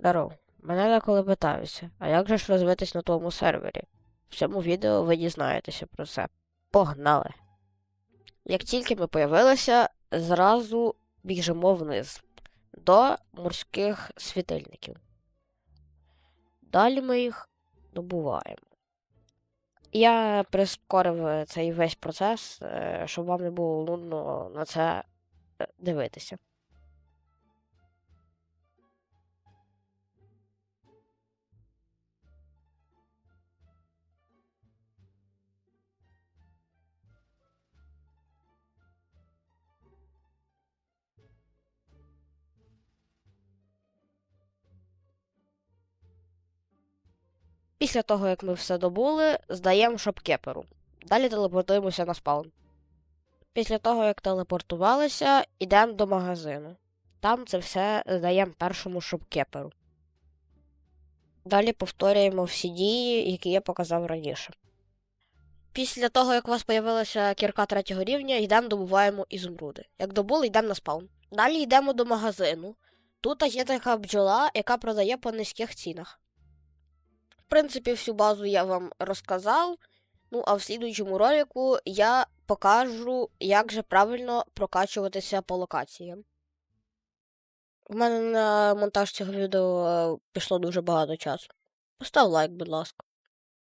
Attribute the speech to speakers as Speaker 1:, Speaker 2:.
Speaker 1: Даров, мене деколи питаються, а як же ж розвитись на тому сервері? В цьому відео ви дізнаєтеся про це. Погнали! Як тільки ми появилися, зразу біжимо вниз до морських світильників. Далі ми їх добуваємо. Я прискорив е, цей весь процес, е, щоб вам не було нудно на це е, дивитися. Після того, як ми все добули, здаємо шопкеперу. Далі телепортуємося на спаун. Після того, як телепортувалися, йдемо до магазину. Там це все здаємо першому шопкеперу. Далі повторюємо всі дії, які я показав раніше. Після того, як у вас з'явилася кірка третього рівня, йдемо добуваємо ізумруди. Як добули, йдемо на спаун. Далі йдемо до магазину. Тут є така бджола, яка продає по низьких цінах. В принципі, всю базу я вам розказав. Ну, а в слідуючому ролику я покажу, як же правильно прокачуватися по локаціям. У мене на монтаж цього відео е, пішло дуже багато часу. Постав лайк, будь ласка.